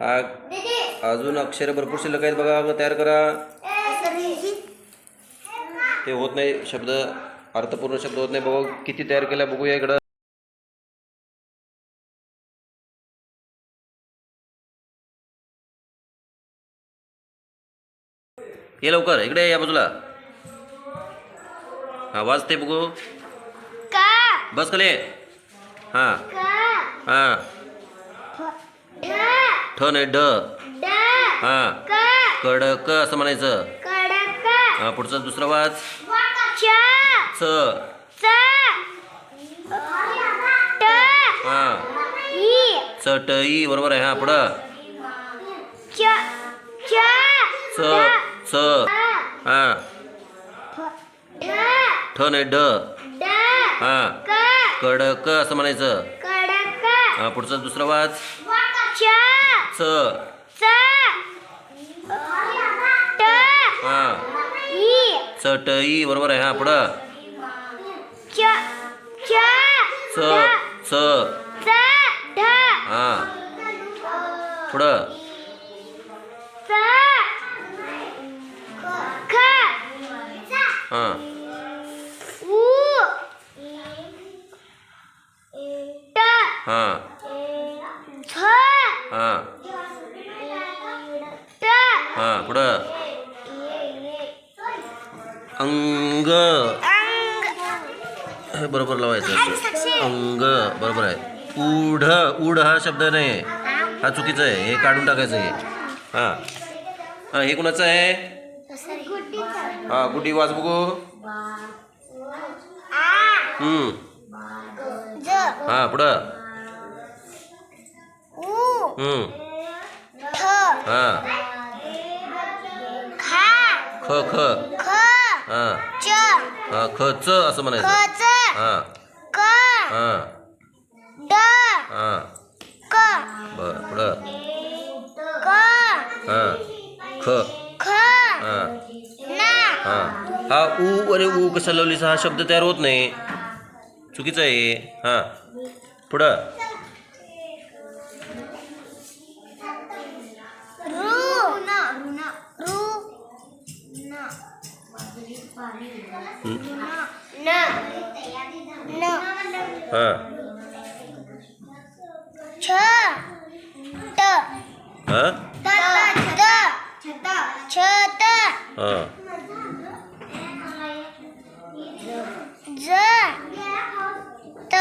हा अजून अक्षर भरपूर शिल्लक आहेत बघा तयार करा. ते होत नाही शब्द अर्थपूर्ण शब्द होत नाही. बघू किती तयार केल्या बघूया इकडं. ये लवकर इकडे ये या बाजूला. हा वाजते बघू. का? बस खाली. हां. हां. ठ नाही ड हां. कडक असं म्हणायचं. कडक. हा पुढचा दुसरा वाच. च. च. च. ट. हा. ई चटई बरोबर आहे हा पुढं. च. च. हा. ठ नाही ड. हा. कडक असं म्हणायचं. कडक. हा पुढचा दुसरा वाच. च च च ट हा ई चटई बरोबर आहे हा पुढं च च च च च ढ हा पुढं च ख हा उ ट हा झ हा ट हा पुढं अंग. बरोबर लावायचं. अंग बरोबर आहे. उढ उढ हा शब्द नाही. हा चुकीचा आहे. हे काढून टाकायचं हे हा. हा हे कुणाचं आहे? हा गुड्डी वाच बघू. हा पुढं. हा. ख ख. ख. हा. च. हा ख च असं ख म्हणायचं च. हा. क. हा. ड. हा. क. बर पुढं. क. हा. ख. ख. हा. ना. हा. हा ऊ आणि ऊ कसा लावलीस हा शब्द तयार होत नाही. चुकीचं आहे हा. पुढं. रू न रू न हं? हा? छ ट हा. छत ज त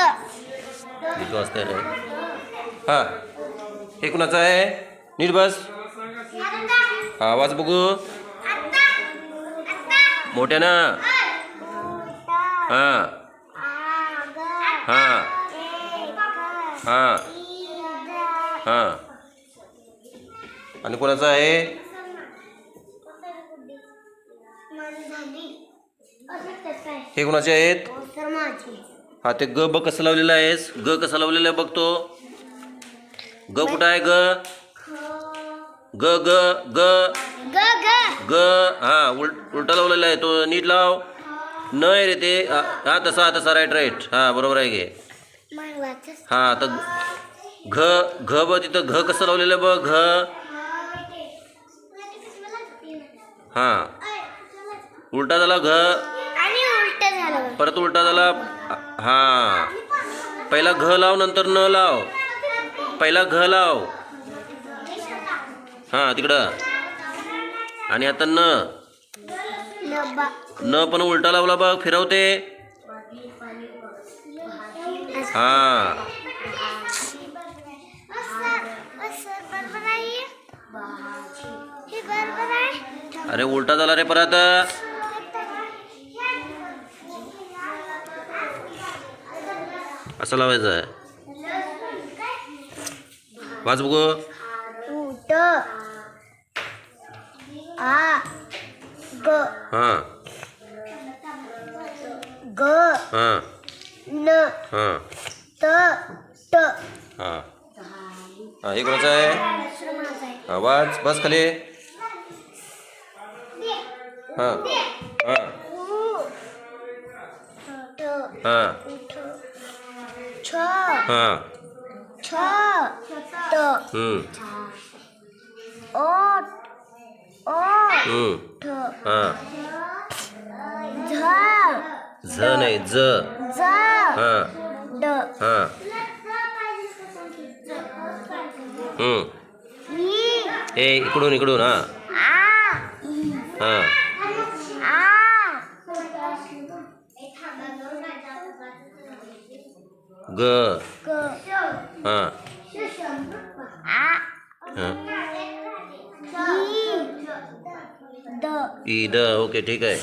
हे. कुणाचं आहे? नीट बस. आवाज बघू. मोठ्यानं हा. हा. हा. हा. आणि कोणाचं आहे? हे कोणाचे आहेत? हा ते ग ब कसं लावलेलं आहेस? ग कसं लावलेलं आहे बघतो ग कुठं आहे ग? ग ग ग. ग ग. ग हा उल उलटा लावलेला आहे तो नीट लाव. न रे ते हा तसा हा, तसा राईट राईट हा बरोबर आहे घे हा आता घ घ ब तिथं घ कसं लावलेलं बघ घ. हा. उलटा झाला घ. उलट परत उलटा झाला हा. पहिला घ लाव नंतर न लाव. पहिला घ लाव. हा तिकडं. आणि आता न. न पण उलटा लावला बघ फिरवते. हा. अरे उलटा झाला रे परत. असं लावायचं आहे वाच बघू. आ ग. हा. ग. हा. न. हा. त ट. हा. हा हे कोणाचं आहे? वाच बस खाली. हा. हा. हा. छ हा. छ. ट हम्म. हम्म. हां. झ नाही ज. हां. हां. हम्म. ए इकडून इकडून हां. आ. हां. ग. हां. द ईद ओके ठीक आहे.